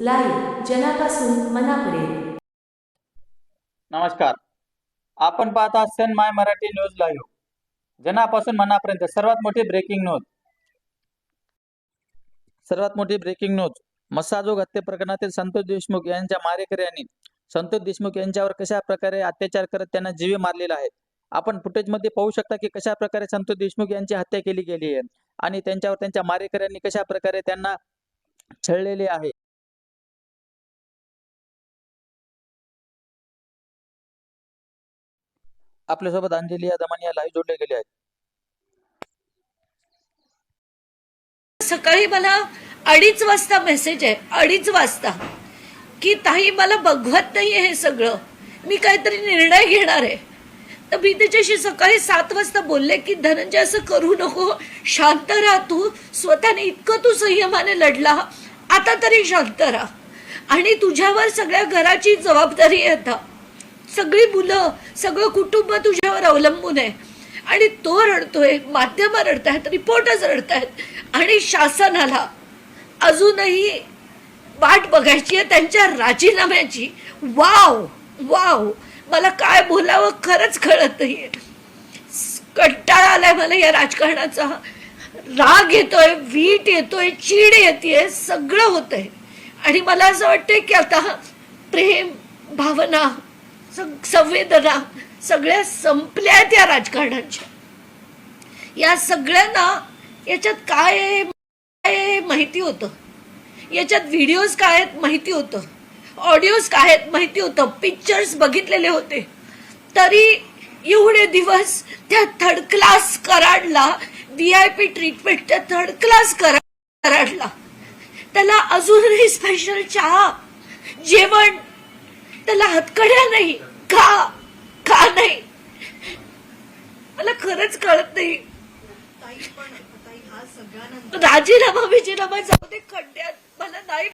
Live जनापासून मनापर्यंत. नमस्कार. आपण पाहता sun my Marathi news live. जनापासून मनापर्यंत सर्वात मोठी ब्रेकिंग न्यूज सर्वात मोठी ब्रेकिंग न्यूज मसाजोग हत्ये प्रकरणातील संतोष देशमुख यांच्या मारेकऱ्यांनी संतोष देशमुख यांच्यावर कशा प्रकारे अत्याचार करत त्यांना जीवे मारलेला आहे आपण फुटेजमध्ये पाहू शकता की कशा प्रकारे संतोष देशमुख यांची हत्या केली गेली आहे. आणि त्यांच्यावर त्यांच्या मारेकऱ्यांनी कशा प्रकारे त्यांना छळलेले आहे? आपल्यासोबत अंजली या दमानी लाईव्ह जोडले गेले आहेत. सकाळी मला अडीच वाजता मेसेज आहे. अडीच वाजता. की ताई मला बघवत नाहीये हे सगळं. मी काहीतरी निर्णय घेणार आहे. तर मी त्याच्याशी सकाळी सात वाजता बोलले की धनंजय असं करू नको. शांत राहा तू. स्वतःने इतकं तू संयमाने लढला. आता तरी शांत राहा. आणि तुझ्यावर सगळ्या घराची जबाबदारी आहे आता. सगळी मुलं सगळं कुटुंब तुझ्यावर अवलंबून आहे. आणि तो रडतोय माध्यम रडतायत रिपोर्टर्स रडतायत आणि शासनाला अजूनही वाट बघायची आहे त्यांच्या राजीनाम्याची. Wow wow. मला काय बोलावं खरंच कळत नाहीये. कंटाळा आलाय मला या राजकारणाचा. राग येतोय वीट येतोय चीड येते सगळं होतंय. आणि मला असं वाटतंय की आता प्रेम भावना संवेदना सगळ्या संपल्या त्या राजकारणाच्या. या सगळ्यांना याच्यात काय आहे काय आहे माहिती होतं? याच्यात व्हिडिओज काय आहेत माहिती होतं? ऑडिओज काय आहेत माहिती होतं. पिक्चर्स बघितलेले होते. तरी एवढे दिवस त्या थर्ड क्लास कराडला व्ही आय पी ट्रीटमेंट त्या थर्ड क्लास कराडला. त्याला अजूनही स्पेशल चहा जेवण त्याला हातकड्या नाही का का नाही? मला खरंच कळत नाही. राजीनामा विजीनामा जाऊ दे खड्ड्यात. मला नाही